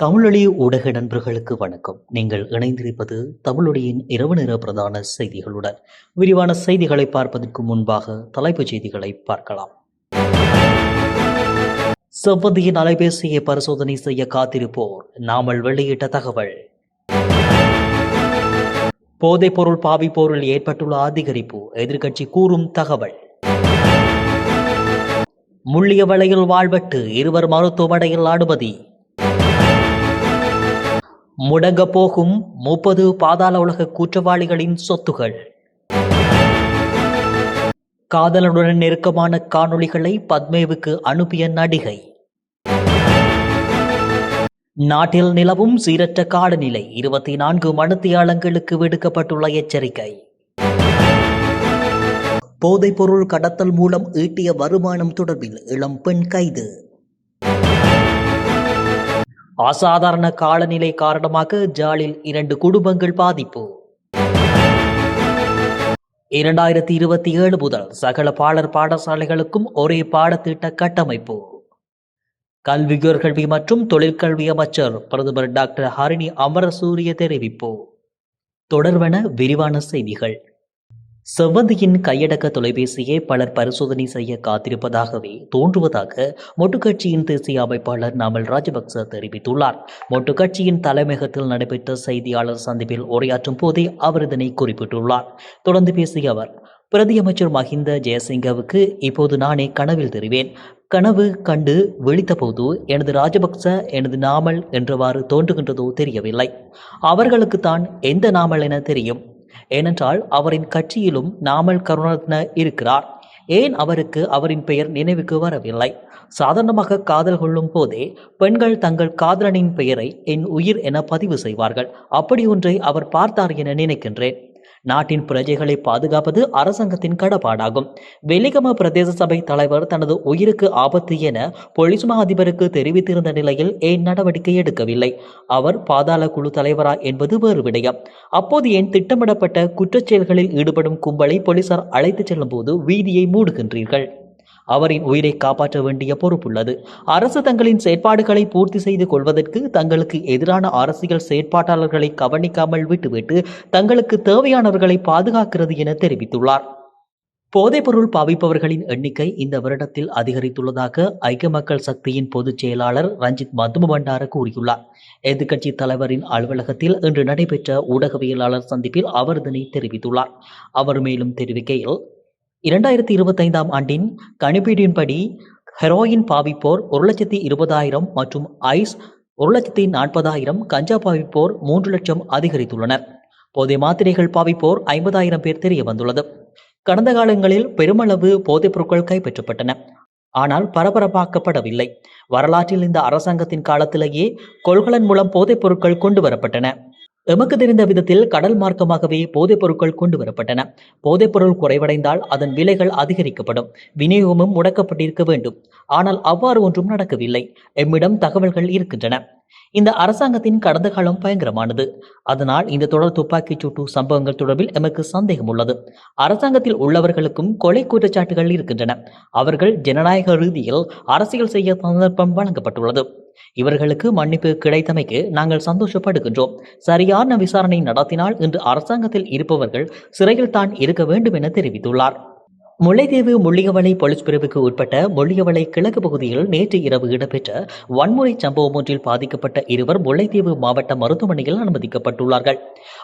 தமிழொலி ஊடக நண்பர்களுக்கு வணக்கம். நீங்கள் இணைந்திருப்பது தமிழொலியின் இரவு நேர பிரதான செய்திகளுடன். விரிவான செய்திகளை பார்ப்பதற்கு முன்பாக தலைப்புச் செய்திகளை பார்க்கலாம். செவ்வந்தியின் அலைபேசியை பரிசோதனை செய்ய காத்திருப்போர். நாமல் வெளியிட்ட தகவல். போதைப்பொருள் பாவிப்போரில் ஏற்பட்டுள்ள அதிகரிப்பு. எதிர்க்கட்சி கூறும் தகவல். முள்ளிய வலையில் வாழ்வட்டு. இருவர் மருத்துவமனையில் அனுமதி. முடங்க போகும் முப்பது பாதாள உலக குற்றவாளிகளின் சொத்துகள். காதலனுடன் நெருக்கமான காணொளிகளை பத்மேவுக்கு அனுப்பிய நடிகை. நாட்டில் நிலவும் சீரற்ற காலநிலை இருபத்தி நான்கு மணித்தியாலங்களுக்கு விடுக்கப்பட்டுள்ள எச்சரிக்கை. போதைப்பொருள் கடத்தல் மூலம் ஈட்டிய வருமானம் தொடர்பில் இளம் பெண் கைது. அசாதாரண காலநிலை காரணமாக ஜாலில் இரண்டு குடும்பங்கள் பாதிப்பு. இரண்டாயிரத்தி இருபத்தி ஏழு முதல் சகல பாடர் பாடசாலைகளுக்கும் ஒரே பாடத்திட்ட கட்டமைப்பு. கல்வி உயர்கல்வி மற்றும் தொழிற்கல்வி அமைச்சர் பிரதமர் டாக்டர் ஹரிணி அமரசூரிய தெரிவிப்பு. தொடர்வன விரிவான செய்திகள். செவ்வந்தியின் கையடக்க தொலைபேசியை பலர் பரிசோதனை செய்ய காத்திருப்பதாகவே தோன்றுவதாக மொட்டு கட்சியின் தேசிய அமைப்பாளர் நாமல் ராஜபக்ச தெரிவித்துள்ளார். மொட்டு கட்சியின் தலைமையகத்தில் நடைபெற்ற செய்தியாளர் சந்திப்பில் உரையாற்றும் போதே அவர் இதனை குறிப்பிட்டுள்ளார். தொடர்ந்து பேசிய அவர் பிரதியமைச்சர் மஹிந்த ஜெயசிங்கவுக்கு இப்போது நானே கனவில் தெரிவேன். கனவு கண்டு விழித்தபோது எனது ராஜபக்ச எனது நாமல் என்றவாறு தோன்றுகின்றதோ தெரியவில்லை. அவர்களுக்கு தான் எந்த நாமல் என தெரியும். ஏனென்றால் அவரின் கட்சியிலும் நாமல் கருணரத்ன இருக்கிறார். ஏன் அவருக்கு அவரின் பெயர் நினைவுக்கு வரவில்லை? சாதாரணமாக காதல் கொள்ளும் போதே பெண்கள் தங்கள் காதலனின் பெயரை என் உயிர் என பதிவு செய்வார்கள். அப்படி ஒன்றை அவர் பார்த்தார் என நினைக்கின்றேன். நாட்டின் பிரஜைகளை பாதுகாப்பது அரசாங்கத்தின் கடப்பாடாகும். வெலிகம பிரதேச சபை தலைவர் தனது உயிருக்கு ஆபத்து என போலீஸ் மா அதிபருக்கு தெரிவித்திருந்த நிலையில் ஏன் நடவடிக்கை எடுக்கவில்லை? அவர் பாதாள குழு தலைவரா என்பது வேறு விடயம். அப்போது ஏன் திட்டமிடப்பட்ட குற்றச்செயல்களில் ஈடுபடும் கும்பலை போலீசார் அழைத்துச் செல்லும் போது வீதியை மூடுகின்றீர்கள்? அவரின் உயிரை காப்பாற்ற வேண்டிய பொறுப்புள்ளது அரசு தங்களின் செயற்பாடுகளை பூர்த்தி செய்து கொள்வதற்கு தங்களுக்கு எதிரான அரசியல் செயற்பாட்டாளர்களை கவனிக்காமல் விட்டுவிட்டு தங்களுக்கு தேவையானவர்களை பாதுகாக்கிறது என தெரிவித்துள்ளார். போதைப்பொருள் பாவிப்பவர்களின் எண்ணிக்கை இந்த வருடத்தில் அதிகரித்துள்ளதாக ஐக்கிய மக்கள் சக்தியின் பொதுச் செயலாளர் ரஞ்சித் மதும பண்டார கூறியுள்ளார். எதிர்க்கட்சி தலைவரின் அலுவலகத்தில் இன்று நடைபெற்ற ஊடகவியலாளர் சந்திப்பில் அவர் இதனை தெரிவித்துள்ளார். அவர் மேலும் தெரிவிக்கையில் இரண்டாயிரத்தி இருபத்தைந்தாம் ஆண்டின் கணிப்பீட்டின்படி ஹெரோயின் பாவிப்போர் ஒரு லட்சத்தி இருபதாயிரம் மற்றும் ஐஸ் ஒரு லட்சத்தி நாற்பதாயிரம் கஞ்சா பாவிப்போர் மூன்று லட்சம் அதிகரித்துள்ளனர். போதை மாத்திரைகள் பாவிப்போர் ஐம்பதாயிரம் பேர் தெரிய வந்துள்ளது. கடந்த காலங்களில் பெருமளவு போதைப் பொருட்கள் கைப்பற்றப்பட்டன. ஆனால் பரபரப்பாக்கப்படவில்லை. வரலாற்றில் இந்த அரசாங்கத்தின் காலத்திலேயே கொள்கலன் மூலம் போதைப் பொருட்கள் கொண்டு வரப்பட்டன. எமக்கு தெரிந்த விதத்தில் கடல் மார்க்கமாகவே போதைப் பொருட்கள் கொண்டு வரப்பட்டன. போதைப் பொருள் குறைவடைந்தால் அதன் விலைகள் அதிகரிக்கப்படும். விநியோகமும் முடக்கப்பட்டிருக்க வேண்டும். ஆனால் அவ்வாறு ஒன்றும் நடக்கவில்லை. எம்மிடம் தகவல்கள் இருக்கின்றன. இந்த அரசாங்கத்தின் கடந்த காலம் பயங்கரமானது. அதனால் இந்த தொடர் துப்பாக்கிச் சூட்டு சம்பவங்கள் தொடர்பில் எமக்கு சந்தேகம் உள்ளது அரசாங்கத்தில் உள்ளவர்களுக்கும் கொலை குற்றச்சாட்டுகள் இருக்கின்றன. அவர்கள் ஜனநாயக ரீதியில் அரசியல் செய்ய சந்தர்ப்பம் வழங்கப்பட்டுள்ளது. இவர்களுக்கு மன்னிப்பு கிடைத்தமைக்கு நாங்கள் சந்தோஷப்படுகின்றோம். சரியான விசாரணை நடத்தினால் இன்று அரசாங்கத்தில் இருப்பவர்கள் சிறையில் தான் இருக்க வேண்டும் என தெரிவித்துள்ளார். முல்லைத்தீவு முள்ளியவளை போலீஸ் பிரிவுக்கு உட்பட்ட முள்ளியவளை கிழக்கு பகுதியில் நேற்று இரவு இடம்பெற்ற வன்முறை சம்பவம் ஒன்றில் பாதிக்கப்பட்ட இருவர் முல்லைத்தீவு மாவட்ட மருத்துவமனையில் அனுமதிக்கப்பட்டுள்ளார்கள்.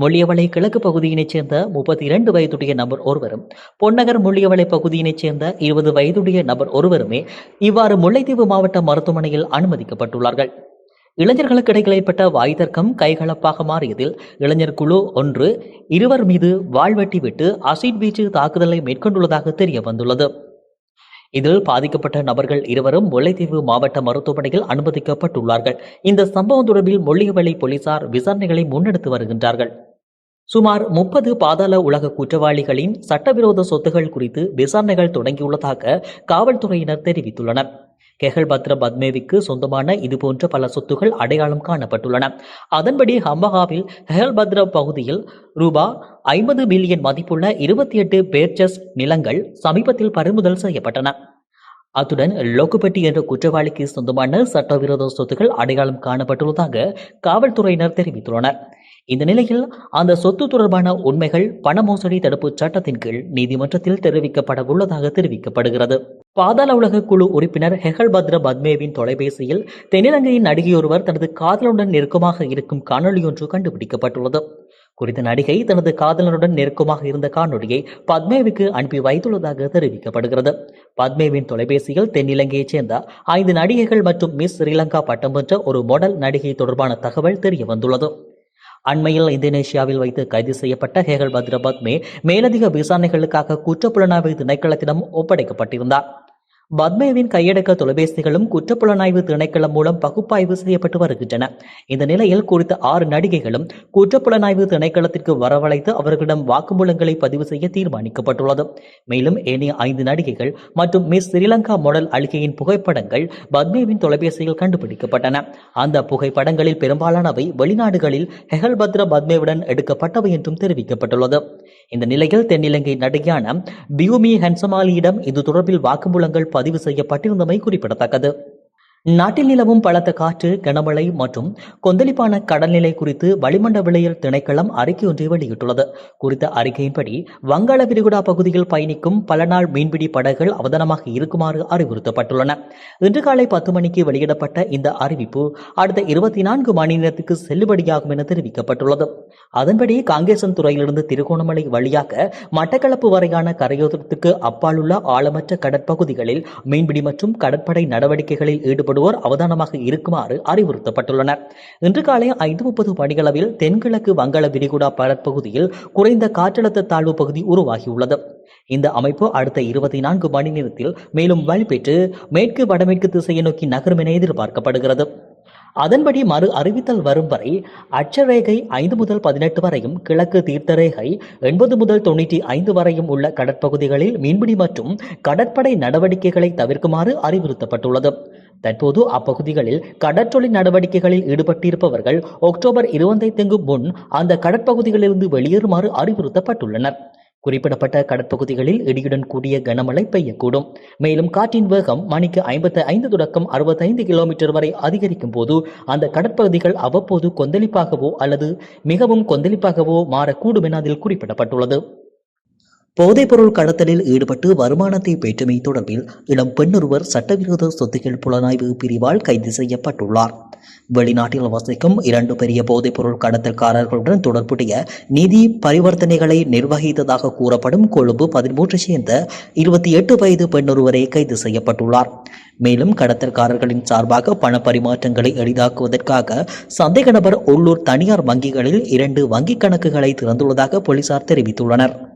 முள்ளியவளை கிழக்கு பகுதியினைச் சேர்ந்த முப்பத்தி இரண்டு வயதுடைய நபர் ஒருவரும் பொன்னகர் முள்ளியவளை பகுதியினைச் சேர்ந்த இருபது வயதுடைய நபர் ஒருவருமே இவ்வாறு முல்லைத்தீவு மாவட்ட மருத்துவமனையில் அனுமதிக்கப்பட்டுள்ளார்கள். இளைஞர்களுக்கு இடையில் ஏற்பட்ட வாய் தர்க்கம் கைகலப்பாக மாறியதில் இளைஞர் குழு ஒன்று இருவர் மீது வாழ்வெட்டி விட்டு அசிட் வீச்சு தாக்குதலை மேற்கொண்டுள்ளதாக தெரிய வந்துள்ளது. இதில் பாதிக்கப்பட்ட நபர்கள் இருவரும் முல்லைத்தீவு மாவட்ட மருத்துவமனையில் அனுமதிக்கப்பட்டுள்ளார்கள். இந்த சம்பவம் தொடர்பில் மொழியவழி போலீசார் விசாரணைகளை முன்னெடுத்து வருகின்றார்கள். சுமார் முப்பது பாதாள உலக குற்றவாளிகளின் சட்டவிரோத சொத்துகள் குறித்து விசாரணைகள் தொடங்கியுள்ளதாக காவல்துறையினர் தெரிவித்துள்ளனர். கெஹல் பத்ர பத்மேவிக்கு சொந்தமான இதுபோன்ற பல சொத்துகள் அடையாளம் காணப்பட்டுள்ளன. அதன்படி ஹம்பகாவில் கெஹல் பத்ர பகுதியில் ரூபா ஐம்பது மில்லியன் மதிப்புள்ள இருபத்தி எட்டு பேர்ச்சஸ் நிலங்கள் சமீபத்தில் பறிமுதல் செய்யப்பட்டன. அத்துடன் லோக்குப்பட்டி என்ற குற்றவாளிக்கு சொந்தமான சட்டவிரோத சொத்துகள் அடையாளம் காணப்பட்டுள்ளதாக காவல்துறையினர் தெரிவித்துள்ளனர். இந்த நிலையில் அந்த சொத்து தொடர்பான உண்மைகள் பண மோசடி தடுப்பு சட்டத்தின் கீழ் நீதிமன்றத்தில் தெரிவிக்கப்பட உள்ளதாக தெரிவிக்கப்படுகிறது. பாதாள உலக குழு உறுப்பினர் ஹெகல் பத்ர பத்மேவின் தொலைபேசியில் தென்னிலங்கையின் நடிகையொருவர் தனது காதலனுடன் நெருக்கமாக இருக்கும் காணொளியொன்று கண்டுபிடிக்கப்பட்டுள்ளது. குறித்த நடிகை தனது காதலனுடன் நெருக்கமாக இருந்த காணொளியை பத்மேவுக்கு அனுப்பி வைத்துள்ளதாக தெரிவிக்கப்படுகிறது. பத்மேவின் தொலைபேசியில் தென்னிலங்கையைச் சேர்ந்த ஐந்து நடிகைகள் மற்றும் மிஸ் ஸ்ரீலங்கா பட்டம் பெற்ற ஒரு மாடல் நடிகை தொடர்பான தகவல் தெரிய வந்துள்ளது அண்மையில் இந்தோனேஷியாவில் வைத்து கைது செய்யப்பட்ட ஹேகல் பத்ர மேலதிக விசாரணைகளுக்காக குற்றப்புலனாய்வு திணைக்களத்திடம் ஒப்படைக்கப்பட்டிருந்தார். பத்மேவின் கையடக்க தொலைபேசிகளும் குற்றப்புலனாய்வு திணைக்களம் மூலம் பகுப்பாய்வு செய்யப்பட்டு வருகின்றன. இந்த நிலையில் குறித்த ஆறு நடிகைகளும் குற்றப்புலனாய்வு திணைக்களத்திற்கு வரவழைத்து அவர்களிடம் வாக்குமூலங்களை பதிவு செய்ய தீர்மானிக்கப்பட்டுள்ளது. மேலும் ஏனைய ஐந்து நடிகைகள் மற்றும் மிஸ் ஸ்ரீலங்கா மாடல் அழுகையின் புகைப்படங்கள் பத்மேவின் தொலைபேசியில் கண்டுபிடிக்கப்பட்டன. அந்த புகைப்படங்களில் பெரும்பாலானவை வெளிநாடுகளில் ஹெகல்பத்ர பத்மேவுடன் எடுக்கப்பட்டவை என்றும் தெரிவிக்கப்பட்டுள்ளது. இந்த நிலையில் தென்னிலங்கை நடிகையான பியூமி ஹன்சமாலியிடம் இது தொடர்பில் வாக்குமூலங்கள் பதிவு செய்யப்பட்டிருந்தமை குறிப்பிடத்தக்கது. நாட்டில் நிலவும் பலத்த காற்று கனமழை மற்றும் கொந்தளிப்பான கடல்நிலை குறித்து வளிமண்டலவியல் திணைக்களம் அறிக்கை ஒன்றை வெளியிட்டுள்ளது. குறித்த அறிக்கையின்படி வங்காள விரிகுடா பகுதியில் பயணிக்கும் பல நாள் மீன்பிடி படகுகள் அவதானமாக இருக்குமாறு அறிவுறுத்தப்பட்டுள்ளன. இன்று காலை பத்து மணிக்கு வெளியிடப்பட்ட இந்த அறிவிப்பு அடுத்த இருபத்தி நான்கு மணி நேரத்துக்கு செல்லுபடியாகும் என தெரிவிக்கப்பட்டுள்ளது. அதன்படி காங்கேசன் துறையிலிருந்து திருகோணமலை வழியாக மட்டக்களப்பு வரையான கரையோரத்துக்கு அப்பாலுள்ள ஆழமற்ற கடற்பகுதிகளில் மீன்பிடி மற்றும் கடற்படை நடவடிக்கைகளில் செயல்படுவோர் அவதானமாக இருக்குமாறு அறிவுறுத்தப்பட்டுள்ளனர். இன்று காலை ஐந்து முப்பது மணிகளவில் தென்கிழக்கு வங்காள விரிகுடா பகுதியில் குறைந்த காற்றழுத்த தாழ்வு பகுதி உருவாகியுள்ளது. இந்த அமைப்பு அடுத்த இருபத்தி நான்கு மணி நேரத்தில் மேலும் வலுப்பெற்று மேற்கு வடமேற்கு திசையை நோக்கி நகரும் என எதிர்பார்க்கப்படுகிறது. அதன்படி மறு அறிவித்தல் வரும் வரை அட்சரேகை ஐந்து முதல் பதினெட்டு வரையும் கிழக்கு தீர்த்தரேகை எண்பது முதல் தொண்ணூற்றி ஐந்து வரையும் உள்ள கடற்பகுதிகளில் மீன்பிடி மற்றும் கடற்படை நடவடிக்கைகளை தவிர்க்குமாறு அறிவுறுத்தப்பட்டுள்ளது. தற்போது அப்பகுதிகளில் கடற்றொழில் நடவடிக்கைகளில் ஈடுபட்டிருப்பவர்கள் அக்டோபர் இருபத்தைந்துக்கு முன் அந்த கடற்பகுதிகளிலிருந்து வெளியேறுமாறு அறிவுறுத்தப்பட்டுள்ளனர். குறிப்பிடப்பட்ட கடற்பகுதிகளில் இடியுடன் கூடிய கனமழை பெய்யக்கூடும். மேலும் காற்றின் வேகம் மணிக்கு ஐம்பத்தி ஐந்து தொடக்கம் அறுபத்தைந்து கிலோமீட்டர் வரை அதிகரிக்கும் போது அந்த கடற்பகுதிகள் அவ்வப்போது கொந்தளிப்பாகவோ அல்லது மிகவும் கொந்தளிப்பாகவோ மாறக்கூடும் என அதில் குறிப்பிடப்பட்டுள்ளது. போதைப்பொருள் கடத்தலில் ஈடுபட்டு வருமானத்தை பெற்றமை தொடர்பில் இளம் பெண்ணொருவர் சட்டவிரோத சொத்துக்கள் புலனாய்வு பிரிவால் கைது செய்யப்பட்டுள்ளார். வெளிநாட்டில் வசிக்கும் இரண்டு பெரிய போதைப்பொருள் கடத்தல்காரர்களுடன் தொடர்புடைய நிதி பரிவர்த்தனைகளை நிர்வகித்ததாக கூறப்படும் கொழும்பு பதிமூன்று சேர்ந்த இருபத்தி எட்டு வயது பெண்ணொருவரை கைது செய்யப்பட்டுள்ளார். மேலும் கடத்தல்காரர்களின் சார்பாக பண பரிமாற்றங்களை எளிதாக்குவதற்காக சந்தேக நபர் உள்ளூர் தனியார் வங்கிகளில் இரண்டு வங்கிக் கணக்குகளை திறந்துள்ளதாக போலீசார் தெரிவித்துள்ளனர்.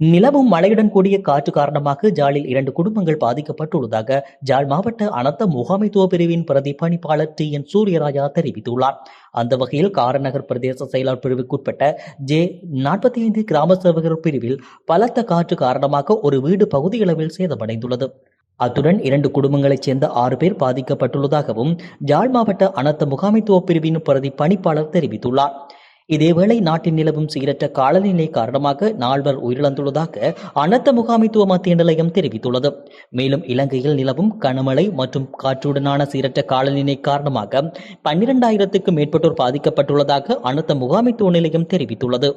நிலவும் மழையுடன் கூடிய காற்று காரணமாக ஜாலில் இரண்டு குடும்பங்கள் பாதிக்கப்பட்டுள்ளதாக ஜாழ் மாவட்ட அனர்த்த முகாமைத்துவ பிரிவின் பிரதி பணிப்பாளர் டி என் சூரியராஜா தெரிவித்துள்ளார். அந்த வகையில் காரநகர் பிரதேச செயலாளர் பிரிவுக்குட்பட்ட ஜே நாற்பத்தி ஐந்து கிராம சேவகர் பிரிவில் பலத்த காற்று காரணமாக ஒரு வீடு பகுதியளவில் சேதமடைந்துள்ளது. அத்துடன் இரண்டு குடும்பங்களைச் சேர்ந்த ஆறு பேர் பாதிக்கப்பட்டுள்ளதாகவும் ஜாழ் மாவட்ட அனர்த்த முகாமைத்துவ பிரிவின் பிரதி பணிப்பாளர் தெரிவித்துள்ளார். இதேவேளை நாட்டில் நிலவும் சீரற்ற காலநிலை காரணமாக நால்வர் உயிரிழந்துள்ளதாக அனர்த்த முகாமைத்துவ மத்திய நிலையம் தெரிவித்துள்ளது. மேலும் இலங்கையில் நிலவும் கனமழை மற்றும் காற்றுடனான சீரற்ற காலநிலை காரணமாக பன்னிரண்டாயிரத்துக்கும் மேற்பட்டோர் பாதிக்கப்பட்டுள்ளதாக அனர்த்த முகாமைத்துவ நிலையம் தெரிவித்துள்ளது.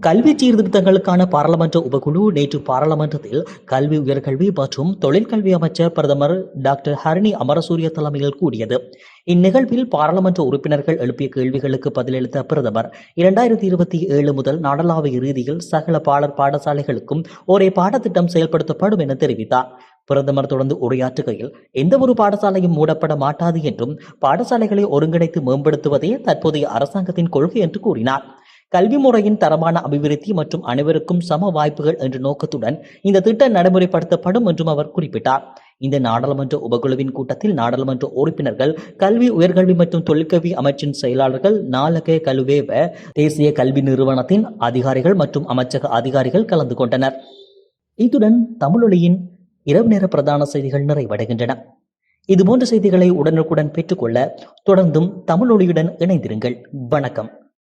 கல்வி சீர்திருத்தங்களுக்கான பாராளுமன்ற உபகுழு நேற்று பாராளுமன்றத்தில் கல்வி உயர்கல்வி மற்றும் தொழிற்கல்வி அமைச்சர் பிரதமர் டாக்டர் ஹரணி அமரசூரிய தலைமையில் கூடியது. இந்நிகழ்வில் பாராளுமன்ற உறுப்பினர்கள் எழுப்பிய கேள்விகளுக்கு பதிலளித்த பிரதமர் இரண்டாயிரத்தி இருபத்தி ஏழு முதல் நாடளாவிய ரீதியில் சகல பாடர் பாடசாலைகளுக்கும் ஒரே பாடத்திட்டம் செயல்படுத்தப்படும் என தெரிவித்தார். பிரதமர் தொடர்ந்து உரையாற்றுகையில் எந்த ஒரு பாடசாலையும் மூடப்பட மாட்டாது என்றும் பாடசாலைகளை ஒருங்கிணைத்து மேம்படுத்துவதே தற்போதைய அரசாங்கத்தின் கொள்கை என்று கூறினார். கல்வி முறையின் தரமான அபிவிருத்தி மற்றும் அனைவருக்கும் சம வாய்ப்புகள் என்ற நோக்கத்துடன் இந்த திட்டம் நடைமுறைப்படுத்தப்படும் என்றும் அவர் குறிப்பிட்டார். இந்த நாடாளுமன்ற உபகுழுவின் கூட்டத்தில் நாடாளுமன்ற உறுப்பினர்கள் கல்வி உயர்கல்வி மற்றும் தொழிற்கல்வி அமைச்சின் செயலாளர்கள் நாலக கல்வேவ தேசிய கல்வி நிறுவனத்தின் அதிகாரிகள் மற்றும் அமைச்சக அதிகாரிகள் கலந்து கொண்டனர். இத்துடன் தமிழொலியின் இரவு நேர பிரதான செய்திகள் நிறைவடைகின்றன. இதுபோன்ற செய்திகளை உடனுக்குடன் பெற்றுக்கொள்ள தொடர்ந்தும் தமிழொலியுடன் இணைந்திருங்கள். வணக்கம்.